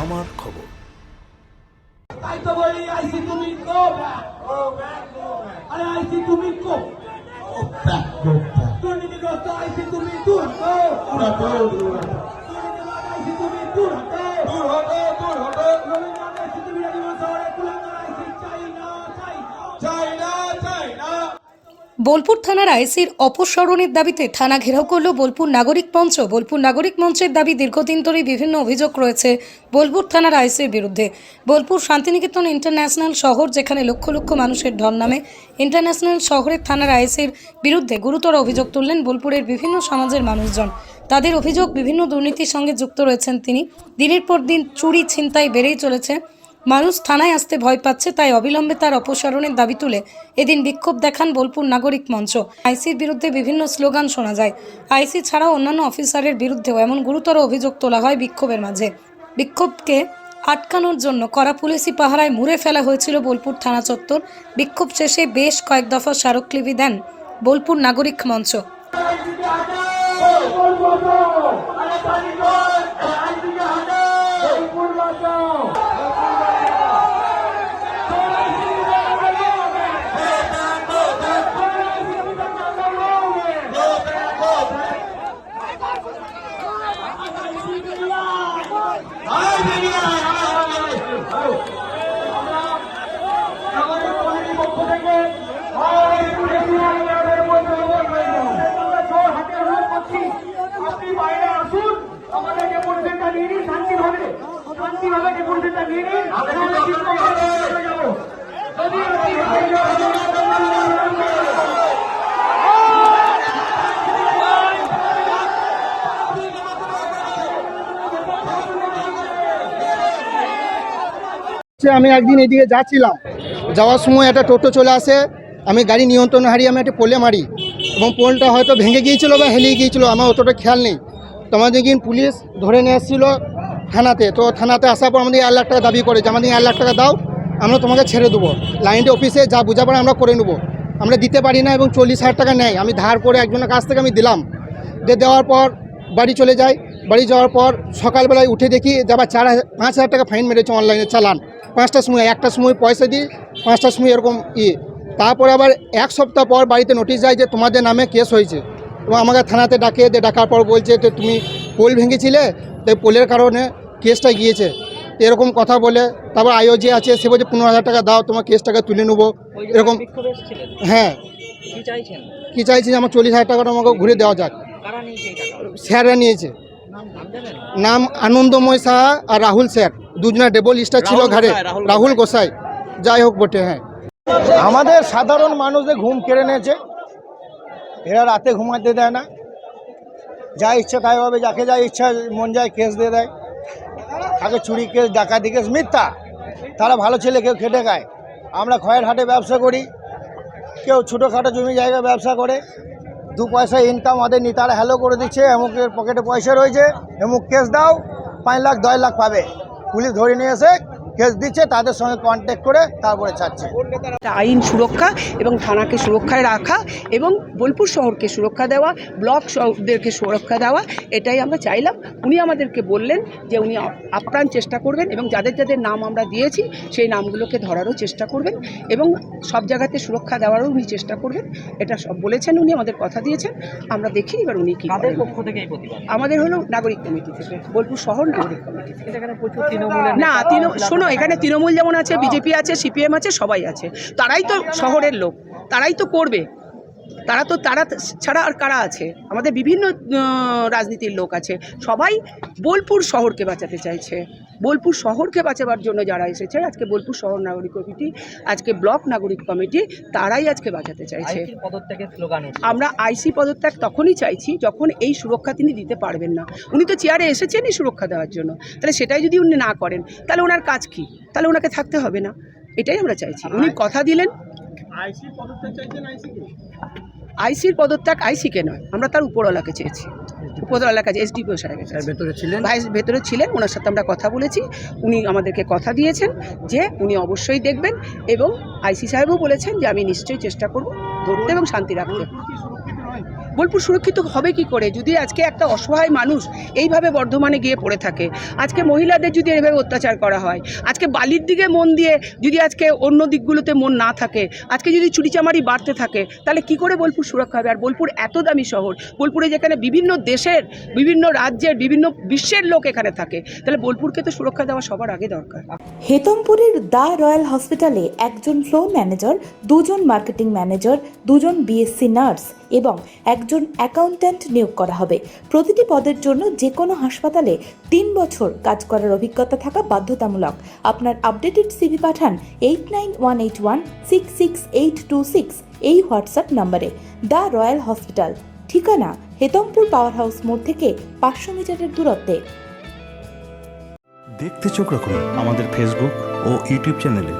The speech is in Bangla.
আমার খবর। তাই তো বলি আইসি তুমি go back go back go আরে আইসি তুমি গো গো ব্যাক গো ব্যাক। দুর্নীতিগ্রস্ত আইসি তুমি দূর গো দূর আইসি তুমি দূর হটো দূর হটো দূর হটো রবীন্দ্রনাথ আইসি তুমি রাজীব শহরে বোলপুর থানার আইসির অপসারণের দাবিতে থানা ঘেরাও করল বোলপুর নাগরিক মঞ্চ। বোলপুর নাগরিক মঞ্চের দাবি দীর্ঘদিন ধরেই বিভিন্ন অভিযোগ রয়েছে বোলপুর থানার আইসির বিরুদ্ধে। বোলপুর শান্তিনিকেতন ইন্টারন্যাশনাল শহর, যেখানে লক্ষ লক্ষ মানুষের ঢল নামে ইন্টারন্যাশনাল শহরের থানার আইসির বিরুদ্ধে গুরুতর অভিযোগ তুললেন বোলপুরের বিভিন্ন সমাজের মানুষজন। তাদের অভিযোগ বিভিন্ন দুর্নীতির সঙ্গে যুক্ত রয়েছেন তিনি। দিনের পর দিন চুরি, ছিনতাই বেড়েই চলেছে। মানুষ থানায় আসতে ভয় পাচ্ছে, তাই অবিলম্বে তার অপসারণের দাবি তুলে এদিন বিক্ষোভ দেখান বোলপুর নাগরিক মঞ্চ। আইসির বিরুদ্ধে বিভিন্ন স্লোগান শোনা যায়। আইসি ছাড়াও অন্যান্য অফিসারের বিরুদ্ধেও এমন গুরুতর অভিযোগ তোলা হয় বিক্ষোভের মাঝে। বিক্ষোভকে আটকানোর জন্য কড়া পুলিশি পাহারায় মুড়ে ফেলা হয়েছিল বোলপুর থানা চত্বর। বিক্ষোভ শেষে বেশ কয়েক দফা স্মারকলিপি দেন বোলপুর নাগরিক মঞ্চ আইসিকে হাটাও বোল বাঁচাও আরে তালি কর আইসিকে হাটাও বোল বাঁচাও আমাদের কমিটির পক্ষ থেকে আপনি বাইরে আসুন আমাদেরকে পরিষেবা নিয়ে নিন শান্তিভাবে নিয়ে নিন। আপনি হচ্ছে আমি একদিন এদিকে যাচ্ছিলাম। যাওয়ার সময় একটা টোটো চলে আসে। আমি গাড়ি নিয়ন্ত্রণ হারিয়ে আমি একটা পোলে মারি এবং পোলটা হয়তো ভেঙে গিয়েছিল বা হেলিয়ে গিয়েছিল আমার অতটা খেয়াল নেই। তো আমাদের দিন পুলিশ ধরে নিয়ে এসেছিল। থানাতে, তো থানাতে আসার পর আমাদের এক লাখ টাকা দাবি করে যে আমাদের এক লাখ টাকা দাও, আমরা তোমাকে ছেড়ে দেবো। লাইনটি অফিসে যা বোঝাপড়া আমরা করে নেব। আমরা দিতে পারি না এবং চল্লিশ হাজার টাকা নেয়। আমি ধার করে একজনের কাছ থেকে আমি দিলাম। দিয়ে দেওয়ার পর বাড়ি চলে যাই। বাড়ি যাওয়ার পর সকালবেলায় উঠে দেখি আবার চার পাঁচ হাজার টাকা ফাইন মেরেছে অনলাইনে চালান। পাঁচটার সময় একটার সময় পয়সা দিই পাঁচটার সময় এরকম ই তারপরে আবার এক সপ্তাহ পর বাড়িতে নোটিশ যায় যে তোমাদের নামে কেস হয়েছে। এবং আমাকে থানাতে ডাকে, দিয়ে ডাকার পর বলছে যে তুমি পোল ভেঙেছিলে, তাই পোলের কারণে কেসটা গিয়েছে এরকম কথা বলে তারপর আইও যে আছে সে বলছে পনেরো হাজার টাকা দাও তোমার কেসটাকে তুলে নেব এরকম। হ্যাঁ। কি চাইছেন? চাইছি যে আমার চল্লিশ হাজার টাকাটা আমাকে ঘুরে দেওয়া যাক। কারা নিয়েছে এই টাকা? স্যাররা নিয়েছে। নাম নাম আনন্দময় সাহা আর রাহুল স্যার দুজনা ডেবল স্টার ছিল ঘরে রাহুল গোসাই। যাই হোক বটে হ্যাঁ। আমাদের সাধারণ মানুষদের ঘুম কেড়ে নিয়েছে এরা রাতে ঘুমাতে দেয় না। যা ইচ্ছা তাই হবে যাকে যা ইচ্ছা মন যায় কেস দিয়ে দেয়। তাকে চুরি কেস, ডাকাতি কেস, মিথ্যা। তারা ভালো ছেলে, কেউ খেটে খায়। আমরা খয়ের হাটে ব্যবসা করি। কেউ ছোটোখাটো জমি জায়গায় ব্যবসা করে। দু পয়সা ইনকাম আমাদের নি তারা হ্যালো করে দিচ্ছে। এমুকের পকেটে পয়সা রয়েছে। এমুক কেস দাও, পাঁচ লাখ, দশ লাখ পাবে। পুলিশ ধরে নিয়ে এসে কেস দিচ্ছে তাদের সঙ্গে কন্ট্যাক্ট করে তারপরে ছাড়ছে। একটা আইন সুরক্ষা এবং থানাকে সুরক্ষায় রাখা এবং বোলপুর শহরকে সুরক্ষা দেওয়া ব্লক শহরদেরকে সুরক্ষা দেওয়া এটাই আমরা চাইলাম। উনি আমাদেরকে বললেন যে উনি আপ্রাণ চেষ্টা করবেন এবং যাদের যাদের নাম আমরা দিয়েছি সেই নামগুলোকে ধরারও চেষ্টা করবেন এবং সব জায়গাতে সুরক্ষা দেওয়ারও উনি চেষ্টা করবেন। এটা সব বলেছেন উনি আমাদের কথা দিয়েছেন। আমরা দেখি এবার উনি কি। পক্ষ থেকে আমাদের হলো নাগরিক কমিটি থেকে বোলপুর শহর নাগরিক কমিটি থেকে। না নেতা, তৃণ এখানে তৃণমূল যেমন আছে বিজেপি আছে সিপিএম আছে সবাই আছে। তারাই তো শহরের লোক। তারাই তো করবে। তারা তো তারা ছাড়া আর কারা আছে? আমাদের বিভিন্ন রাজনীতির লোক আছে। সবাই বোলপুর শহরকে বাঁচাতে চাইছে। বোলপুর শহরকে বাঁচাবার জন্য যারা এসেছে আজকে বোলপুর শহর নাগরিক কমিটি আজকে ব্লক নাগরিক কমিটি তারাই আজকে বাঁচাতে চাইছে। আমরা আইসি পদত্যাগ তখনই চাইছি যখন এই সুরক্ষা তিনি দিতে পারবেন না। উনি তো চেয়ারে এসেছেনই সুরক্ষা দেওয়ার জন্য। তাহলে সেটাই যদি উনি না করেন তাহলে ওনার কাজ কি? তাহলে ওনাকে থাকতে হবে না। এটাই আমরা চাইছি। উনি কথা দিলেন আইসির পদত্যাগ আইসিকে? নয় আমরা তার উপরওয়ালাকে চেয়েছি। উপরওয়ালার কাছে এসডিপিও সাহেবের ভেতরে ছিলেন? ভাই ভেতরে ছিলেন ওনার সাথে আমরা কথা বলেছি উনি আমাদেরকে কথা দিয়েছেন যে উনি অবশ্যই দেখবেন এবং আইসি সাহেবও বলেছেন যে আমি নিশ্চয়ই চেষ্টা করব ধরতে এবং শান্তি রাখতে। বোলপুর সুরক্ষিত হবে কি করে? যদি আজকে একটা অসহায় মানুষ এইভাবে বর্ধমানে গিয়ে পড়ে থাকে, আজকে মহিলাদের যদি এভাবে অত্যাচার করা হয়, আজকে বালির দিকে মন দিয়ে যদি আজকে অন্য দিকগুলোতে মন না থাকে, আজকে যদি চুরিচামারি বাড়তে থাকে, তাহলে কি করে বোলপুর সুরক্ষা হবে? আর বোলপুর এত দামি শহর, বোলপুরে যেখানে বিভিন্ন দেশের, বিভিন্ন রাজ্যের, বিভিন্ন বিশ্বের লোক এখানে থাকে, তাহলে বোলপুরকে তো সুরক্ষা দেওয়া সবার আগে দরকার। হেতমপুরের দা রয়্যাল হসপিটালে একজন ফ্লোর ম্যানেজার, দুজন মার্কেটিং ম্যানেজার, দুজন বিএসসি নার্স এবং একজন অ্যাকাউন্ট্যান্ট নিয়োগ করা হবে। প্রতিটি পদের জন্য যে কোনো হাসপাতালে তিন বছর কাজ করার অভিজ্ঞতা থাকা বাধ্যতামূলক। আপনার আপডেটেড সিভি পাঠান eight nine one eight one six six eight two six এই হোয়াটসঅ্যাপ নম্বরে। দ্য রয়্যাল হসপিটাল, ঠিকানা হেতমপুর পাওয়ার হাউস মোড় থেকে পাঁচশো মিটারের দূরত্বে। দেখতে চোখ রাখুন আমাদের ফেসবুক ও ইউটিউব চ্যানেলে